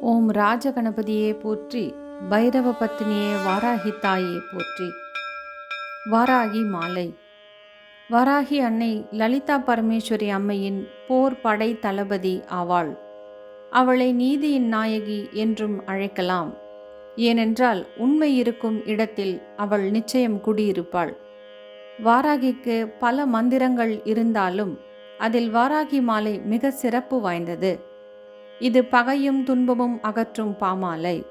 ஓம் ராஜகணபதியே போற்றி பைரவ பத்தினியே வாராகி தாயே போற்றி. வாராகி மாலை. வாராகி அன்னை லலிதா பரமேஸ்வரி அம்மையின் போர் படை தளபதி ஆவாள். அவளை நீதியின் நாயகி என்றும் அழைக்கலாம். ஏனென்றால் உண்மை இருக்கும் இடத்தில் அவள் நிச்சயம் குடியிருப்பாள். வாராகிக்கு பல மந்திரங்கள் இருந்தாலும் அதில் வாராகி மாலை மிக சிறப்பு வாய்ந்தது. இது பகையும் துன்பமும் அகற்றும் பாமாலை.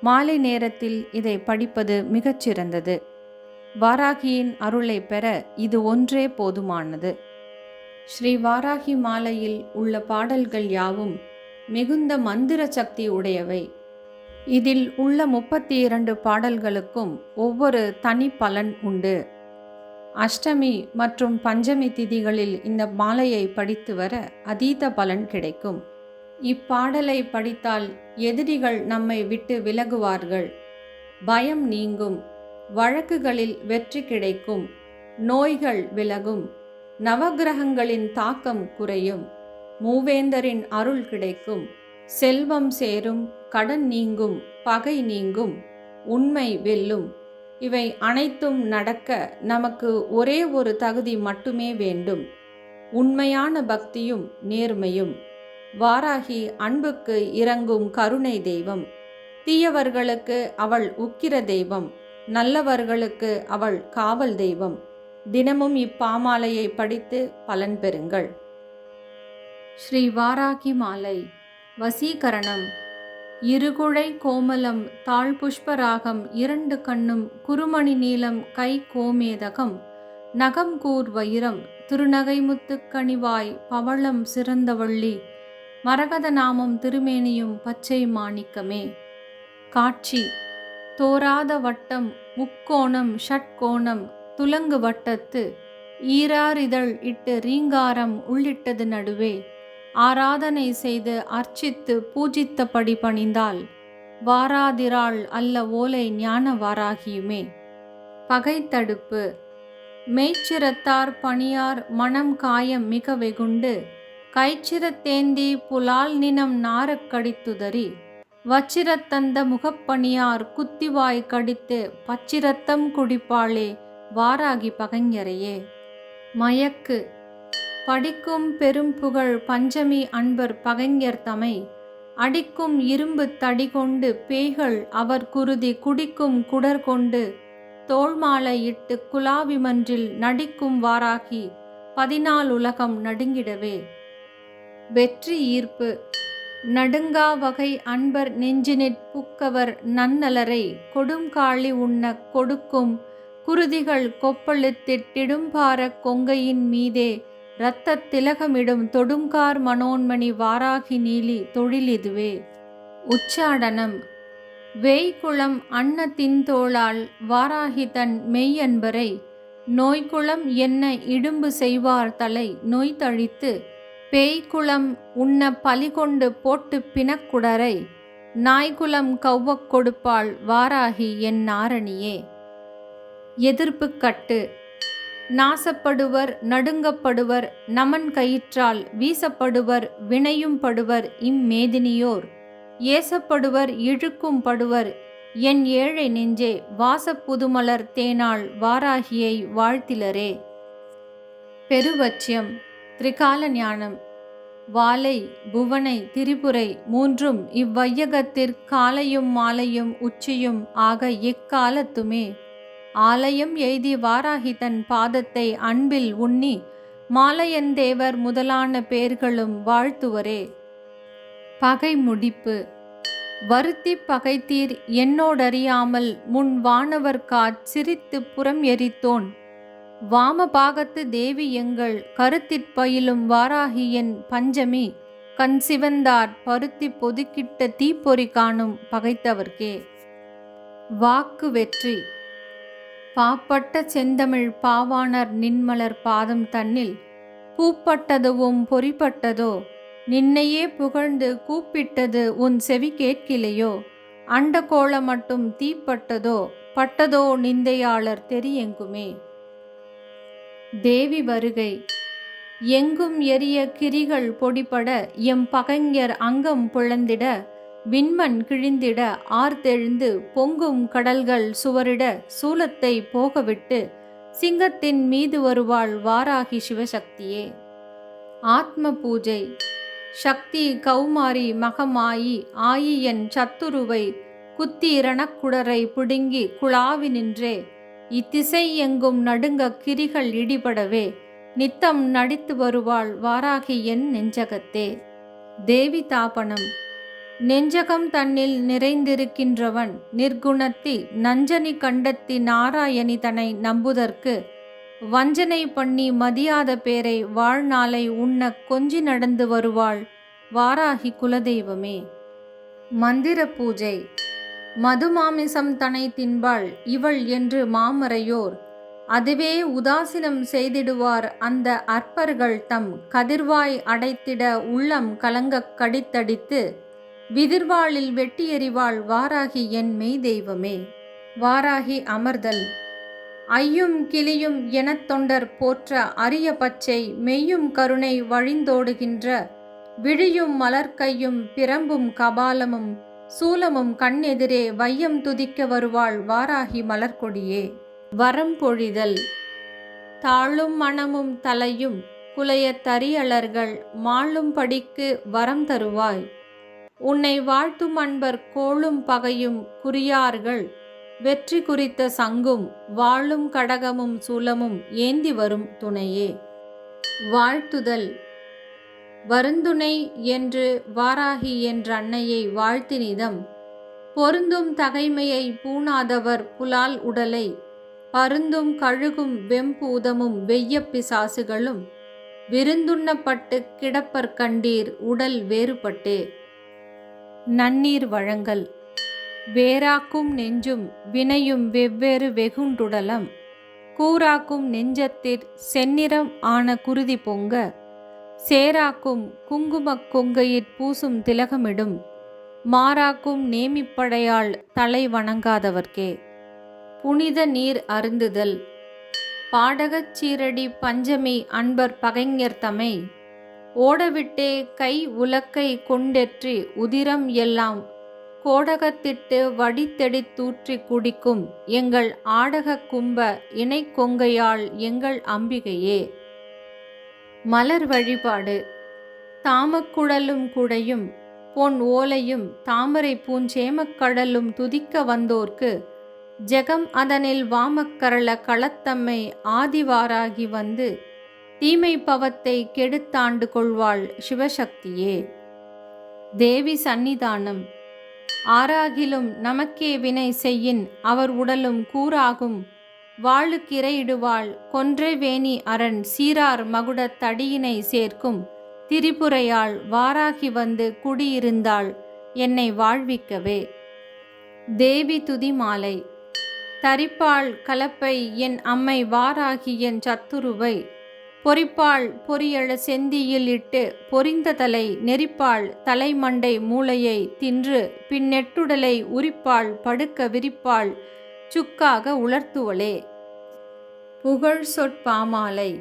மாலை நேரத்தில் இதை படிப்பது மிகச்சிறந்தது வாராகியின் அருளை பெற இது ஒன்றே போதுமானது. ஸ்ரீ வாராகி மாலையில் உள்ள பாடல்கள் யாவும் மிகுந்த மந்திர சக்தி உடையவை. இதில் உள்ள முப்பத்தி இரண்டு பாடல்களுக்கும் ஒவ்வொரு தனி பலன் உண்டு. அஷ்டமி மற்றும் பஞ்சமி திதிகளில் இந்த மாலையை படித்து வர அதீத பலன் கிடைக்கும். இப்பாடலை படித்தால் எதிரிகள் நம்மை விட்டு விலகுவார்கள். பயம் நீங்கும் வழக்குகளில் வெற்றி கிடைக்கும் நோய்கள் விலகும் நவகிரகங்களின் தாக்கம் குறையும் மூவேந்தரின் அருள் கிடைக்கும் செல்வம் சேரும் கடன் நீங்கும் பகை நீங்கும் உண்மை வெல்லும். இவை அனைத்தும் நடக்க நமக்கு ஒரே ஒரு தகுதி மட்டுமே வேண்டும். உண்மையான பக்தியும் நேர்மையும். வாராகி அன்புக்கு இறங்கும் கருணை தெய்வம். தீயவர்களுக்கு அவள் உக்கிர தெய்வம். நல்லவர்களுக்கு அவள் காவல் தெய்வம். தினமும் இப்பாமாலையை படித்து பலன் பெறுங்கள். ஸ்ரீ வாராகி மாலை. வசீகரணம். இருகுழை கோமலம் தாழ் புஷ்பராகம் இரண்டு கண்ணும் குருமணி நீலம் கை கோமேதகம். நகம் கூர் வைரம் திருநகைமுத்துக்கணிவாய் பவளம் சிறந்தவள்ளி மரகத நாமம் திருமேனியும் பச்சை மாணிக்கமே. காட்சி தோராத வட்டம் முக்கோணம் ஷட்கோணம் துலங்கு வட்டத்து ஈராரிதழ் இட்டு ரீங்காரம் உள்ளிட்டது நடுவே. ஆராதனை செய்து அர்ச்சித்து பூஜித்தபடி பணிந்தால் வாராதிராள் அல்ல ஓலை ஞான வாராகியுமே பகைத்தடுப்பு மெய்ச்சிரத்தார் பணியார் மனம் காயம் மிக வெகுண்டு கைச்சிரத்தேந்தி புலால் நினம் நாரக் கடித்துதறி வச்சிரத்தந்த முகப்பணியார் குத்திவாய் கடித்து பச்சிரத்தம் குடிப்பாளே வாராகி பகைஞரையே. மயக்கு. படிக்கும் பெரும் புகழ் பஞ்சமி அன்பர் பகைஞர் தமை அடிக்கும் இரும்பு தடி கொண்டு பேய்கள் அவர் குருதி குடிக்கும் குடர் கொண்டு தோள்மாலை இட்டு குலாவிமன்றில் நடிக்கும் வாராகி பதினால் உலகம் நடுங்கிடவே. வெற்றி ஈர்ப்பு. நடுங்கா வகை அன்பர் நெஞ்சினிற் புக்கவர் நன்னலரை கொடுங்காளி உண்ண கொடுக்கும். குருதிகள் கொப்பளித்திட்டிடும்பார கொங்கையின் மீதே இரத்த திலகமிடும் தொடுங்கார் மனோன்மணி வாராகி நீலி தொழிலிதுவே உச்சாடனம். வேய்குளம் அன்ன தின்தோளால் வாராகி தன் மெய்யன்பரை நோய்குளம் என்ன இடும்பு செய்வார் தலை நோய் தழித்து பேய்குளம் உண்ண பலிகொண்டு போட்டு பிணக்குடரை நாய்குலம் கௌவக் கொடுப்பாள் வாராகி என் நாரணியே. எதிர்ப்பு கட்டு. நாசப்படுவர் நடுங்கப்படுவர் நமன் கயிற்றால் வீசப்படுவர் வினையும் படுவர் இம்மேதினியோர் ஏசப்படுவர் இழுக்கும் படுவர் என் ஏழை நெஞ்சே வாசப்புதுமலர் தேனாள் வாராகியை வாழ்த்திலரே. பெருவச்சியம் திரிகால ஞானம் வாலை புவனை திரிபுரை மூன்றும் இவ்வையகத்திற் காலையும் மாலையும் உச்சியும் ஆக எக்காலத்துமே? ஆலயம் எய்தி வாராகி தன் பாதத்தை அன்பில் உண்ணி மாலையந்தேவர் முதலான பேர்களும் வாழ்த்துவரே. பகை முடிப்பு. வருத்தி பகைத்தீர் என்னோடறியாமல் முன் வானவர் காற் சிரித்து புறம் எரித்தோன் வாமபாகத்து தேவி எங்கள் கருத்திற்பயிலும் வாராகியன் பஞ்சமி. கண் சிவந்தார் பருத்தி பொதுக்கிட்ட தீப்பொறி காணும் பகைத்தவர்க்கே. வாக்கு வெற்றி. பாப்பட்ட செந்தமிழ் பாவாணர் நின்மலர் பாதம் தன்னில் பூப்பட்டதுவும் பொறிப்பட்டதோ? நின்னையே புகழ்ந்து கூப்பிட்டது உன் செவி கேட்கிலையோ? அண்டகோள மட்டும் தீப்பட்டதோ? பட்டதோ நிந்தையாளர் தெரியெங்குமே? தேவி வருகை. எங்கும் எரிய கிரிகள் பொடிபட எம் பகைஞர் அங்கம் புழந்திட விண்மண் கிழிந்திட ஆர்த்தெழுந்து பொங்கும் கடல்கள் சுவரிட சூலத்தை போகவிட்டு சிங்கத்தின் மீது வருவாள் வாராகி சிவசக்தியே. ஆத்ம பூஜை. சக்தி கௌமாரி மகமாயி ஆயியன் சத்துருவை குத்தி இரணக்குடரை பிடுங்கி குழாவி நின்றே இத்திசை எங்கும் நடுங்க கிரிகள் இடிபடவே நித்தம் நடித்து வருவாள் வாராகி என் நெஞ்சகத்தே. தேவி தாபனம். நெஞ்சகம் தன்னில் நிறைந்திருக்கின்றவன் நிர்குணத்தி நஞ்சனி கண்டத்தி நாராயணி தனை நம்புதற்கு வஞ்சனை பண்ணி மதியாத பேரை வாழ்நாளை உண்ண கொஞ்சி நடந்து வருவாள் வாராகி குலதெய்வமே. மந்திர பூஜை. மதுமாமிசம் தனை தின்பாள் இவள் என்று மாமறையோர். அதுவே உதாசீனம் செய்திடுவார் அந்த அற்பர்கள் தம் கதிர்வாய் அடைத்திட உள்ளம் கலங்கக் கடித்தடித்து விதிர்வாளில் வெட்டி எறிவாள் வாராகி என் மெய் தெய்வமே வாராகி அமர்தல். ஐயும் கிளியும் எனத் தொண்டர் போற்ற அரிய பச்சை மெய்யும் கருணை வழிந்தோடுகின்ற விழியும் மலர்க்கையும் பிரம்பும் கபாலமும் சூலமும் கண்ணெதிரே வையம் துதிக்க வருவாள் வாராகி மலர்கொடியே. வரம் பொழிதல். தாழும் மனமும் தலையும் குலைய தரியலர்கள் மாளும் படிக்கு வரம் தருவாய். உன்னை வாழ்த்தும் அன்பர் கோளும் பகையும் குறியார்கள். வெற்றி குறித்த சங்கும் வாழும் கடகமும் சூலமும் ஏந்தி வரும் துணையே. வாழ்த்துதல். வருந்துணை என்று வாராகி என்ற அன்னையை வாழ்த்தினிதம். பொருந்தும் தகைமையை பூணாதவர் புலால் உடலை பருந்தும் கழுகும் வெம்பூதமும் வெய்ய பிசாசுகளும் விருந்துண்ணப்பட்டு கிடப்பர் கண்டீர் உடல் வேறுபட்டே. நன்னீர் வழங்கல். வேறாக்கும் நெஞ்சும் வினையும் வெவ்வேறு வெகுண்டுடலம். கூறாக்கும் நெஞ்சத்திற் செந்நிறம் ஆன குருதி பொங்க சேராக்கும் குங்குமக் கொங்கையிற் பூசும் திலகமிடும் மாறாக்கும் நேமிப்படையாள் தலை வணங்காதவர்க்கே. புனித நீர் அருந்துதல். பாடகச் சீரடி பஞ்சமி அன்பர் பகைஞர் தமை. ஓடவிட்டே கை உலக்கை கொண்டெற்றி உதிரம் எல்லாம் கோடகத்திட்டு வடித்தெடித்தூற்றி குடிக்கும் எங்கள் ஆடக கும்ப இணை கொங்கையாள் எங்கள் அம்பிகையே. மலர் வழிபாடு. தாமக்குழலும் குடையும் பொன் ஓலையும் தாமரை பூஞ்சேமக்கடலும் துதிக்க வந்தோர்க்கு ஜெகம் அதனில் வாமக்கரள களத்தம்மை ஆதிவாராகி வந்து தீமை பவத்தை கெடுத்தாண்டு கொள்வாள் சிவசக்தியே. தேவி சந்நிதானம். ஆறாகிலும் நமக்கே வினை செய்யின் அவர் உடலும் கூறாகும் வாழுக்கிரையிடுவாள் கொன்றை வேணி அரண் சீரார் மகுடத் தடியினை சேர்க்கும். திரிபுரையாள் வாராகி வந்து குடியிருந்தாள். என்னை வாழ்விக்கவே. தேவி துதி மாலை. தரிப்பாள் கலப்பை என் அம்மை வாராகி என் சத்துருவை. பொறிப்பாள் பொறியழ செந்தியில் இட்டு பொறிந்த தலை நெறிப்பாள் தலைமண்டை மூளையை தின்று பின்னெட்டுடலை உரிப்பாள் படுக்க விரிப்பாள். சுக்காக உலர்த்துவளே. புகழ் சொற்பாமாலை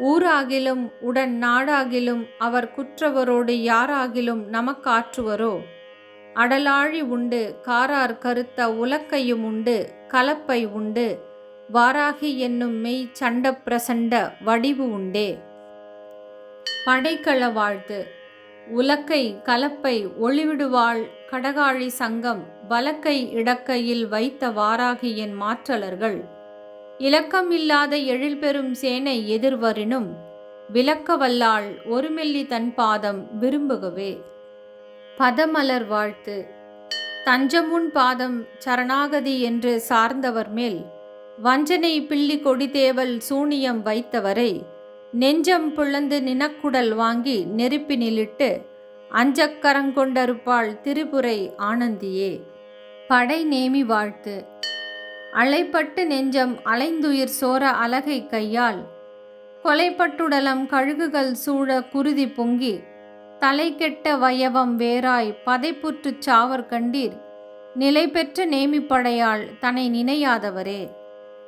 ஊராகிலும் உடன் நாடாகிலும் அவர் குற்றவரோடு யாராகிலும் நமக்காற்றுவரோ? அடலாழி உண்டு காரார் கருத்த உலக்கையும் உண்டு கலப்பை உண்டு வாராகி என்னும் மெய் சண்ட பிரசண்ட வடிவு உண்டே. படைக்கல வாழ்த்து. உலக்கை கலப்பை ஒளிவிடுவாள் கடகாழி சங்கம் வலக்கை இடக்கையில் வைத்த வாராகி என் மாற்றலர்கள். இலக்கம் இல்லாத எழில்பெறும் சேனை எதிர்வரினும் விளக்க வல்லாள் ஒரு மெல்லி தன் பாதம் விரும்புகவே. பதமலர் வாழ்த்து. தஞ்சமுன் பாதம் சரணாகதி என்று சார்ந்தவர் மேல் வஞ்சனை பிள்ளி கொடிதேவல் சூனியம் வைத்தவரை நெஞ்சம் பிளந்து நினக்குடல் வாங்கி நெருப்பினிலிட்டு அஞ்சக்கரங்கொண்டருப்பாள் திரிபுரை ஆனந்தியே. படை நேமி வாழ்த்து. அலைப்பட்டு நெஞ்சம் அலைந்துயிர் சோர அலகை கையால் கொலைப்பட்டுடலம் கழுகுகள் சூழ குருதி பொங்கி. தலை கெட்ட வயவம் வேறாய் பதைப்புற்றுச் சாவர் கண்டீர். நிலை பெற்ற நேமிப்படையால் தன்னை நினையாதவரே.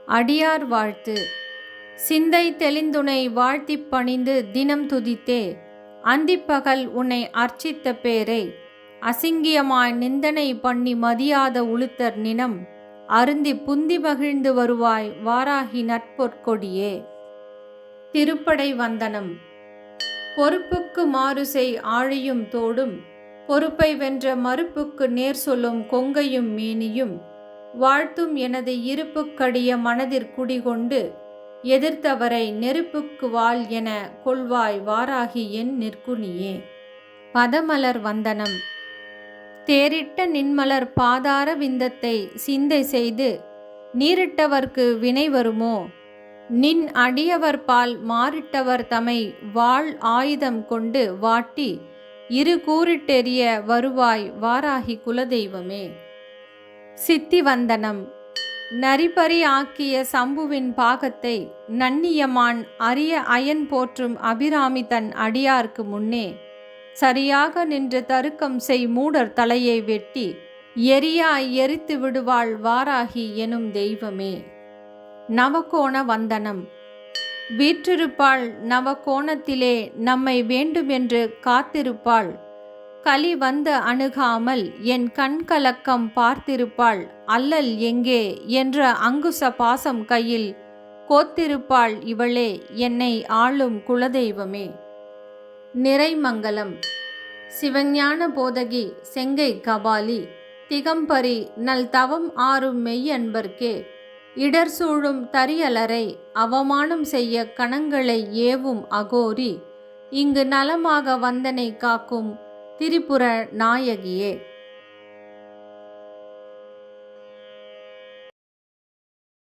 அடியார் வாழ்த்து. சிந்தை தெளிந்துனை வாழ்த்திப் பணிந்து தினம் துதித்தே. அந்திப்பகல் உன்னை அர்ச்சித்த பேரை. அசிங்கியமாய் நிந்தனை பண்ணி மதியாத உளுத்தர் நினம். அருந்தி புந்தி மகிழ்ந்து வருவாய் வாராகி நட்பொற்கொடியே. திருப்படை வந்தனம். பொறுப்புக்கு மாறு செய் ஆழியும் தோடும். பொறுப்பை வென்ற மறுப்புக்கு நேர் சொல்லும் கொங்கையும் மேனியும். வாழ்த்தும் எனது இருப்புக்கடிய மனதிற் குடிகொண்டு எதிர்த்தவரை நெருப்புக்கு வாள் என கொள்வாய் வாராகி என் நிற்குனியே. பதமலர் வந்தனம். தேரிட்ட நின்மலர் பாதார விந்தத்தை சிந்தை செய்து நீரிட்டவர்க்கு வினை வருமோ? நின் அடியவர் பால் மாறிட்டவர் தமை வாழ் ஆயுதம் கொண்டு வாட்டி இரு கூறிட்டெறிய வருவாய் வாராகி குலதெய்வமே. சித்தி வந்தனம். நரிபறி ஆக்கிய சம்புவின் பாகத்தை நன்னியமான் அரிய அயன் போற்றும் அபிராமி தன் அடியார்க்கு முன்னே சரியாக நின்று தருக்கம் செய் மூடர் தலையை வெட்டி எரியாய் எரித்து விடுவாள் வாராகி எனும் தெய்வமே. நவகோண வந்தனம். வீற்றிருப்பாள் நவகோணத்திலே நம்மை வேண்டுமென்று காத்திருப்பாள். களி வந்த அணுகாமல் என் கண்கலக்கம் பார்த்திருப்பாள். அல்லல் எங்கே? என்ற அங்குச பாசம் கையில் கோத்திருப்பாள் இவளே என்னை ஆளும் குலதெய்வமே. நிறைமங்கலம். சிவஞான போதகி செங்கை கபாலி திகம்பரி நல் தவம் ஆறும் மெய்யன்பர்க்கே இடர் சூழும் தரியலரை அவமானம் செய்ய கணங்களை ஏவும் அகோரி. இங்கு நலமாக வந்தனை காக்கும் திரிபுர நாயகியே.